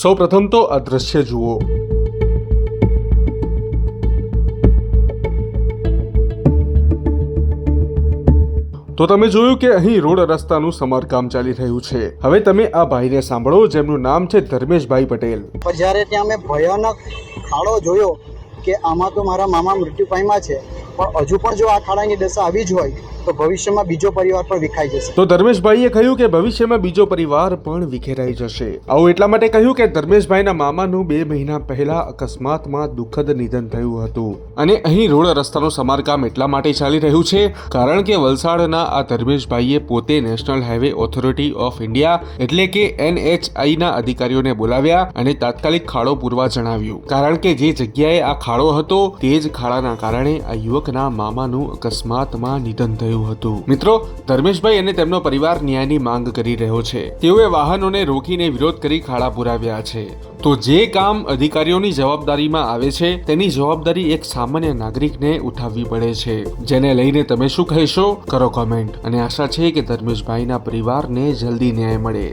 સૌ પ્રથમ તો આ દ્રશ્ય જુઓ. તો તમે જોયું કે અહીં રોડ રસ્તાનું સમારકામ ચાલી રહ્યું છે. હવે તમે આ ભાઈને સાંભળો, જેમનું નામ છે ધર્મેશભાઈ પટેલ. જ્યારે ત્યાં મેં ભયાનક ખાડો જોયો કે આમાં તો મારા મામા મૃત્યુ પામ્યા છે પણ હજુ પણ જો આ ખાડાની દશા આવી જ હોય, તો ભવિષ્યમાં બીજો પરિવાર પણ વિખાઈ જશે. તો ધર્મેશભાઈએ કહ્યું કે ભવિષ્યમાં બીજો પરિવાર પણ વિખેરાઈ જશે. આવું એટલા માટે કહ્યું કે ધર્મેશભાઈના મામાનું બે મહિના પહેલા અકસ્માતમાં દુઃખદ નિધન થયું હતું. અને અહીં રોડ રસ્તાનું સમારકામ એટલા માટે ચાલી રહ્યું છે, કારણ કે વલસાડના આ ધર્મેશભાઈએ પોતે national highway authority of India એટલે કે એનએચઆઈના અધિકારીઓને બોલાવ્યા અને તાત્કાલિક ખાડો પૂરવા જણાવ્યું. કારણ કે જે જગ્યાએ આ ખાડો હતો, તે જ ખાડાના કારણે આ યુવકના મામાનું અકસ્માતમાં નિધન થયું હતું. મિત્રો, ધર્મેશભાઈ અને તેમનો પરિવાર ન્યાયની માંગ કરી રહ્યો છે. તેઓએ વાહનોને રોકીને વિરોધ કરી ખાડા પુરાવ્યા છે. તો જે કામ અધિકારીઓની જવાબદારીમાં આવે છે, તેની જવાબદારી એક સામાન્ય નાગરિકને ઉઠાવવી પડે છે. જેને લઈને તમે શું કહેશો? કરો કોમેન્ટ અને આશા છે કે ધર્મેશભાઈના પરિવારને જલ્દી ન્યાય મળે.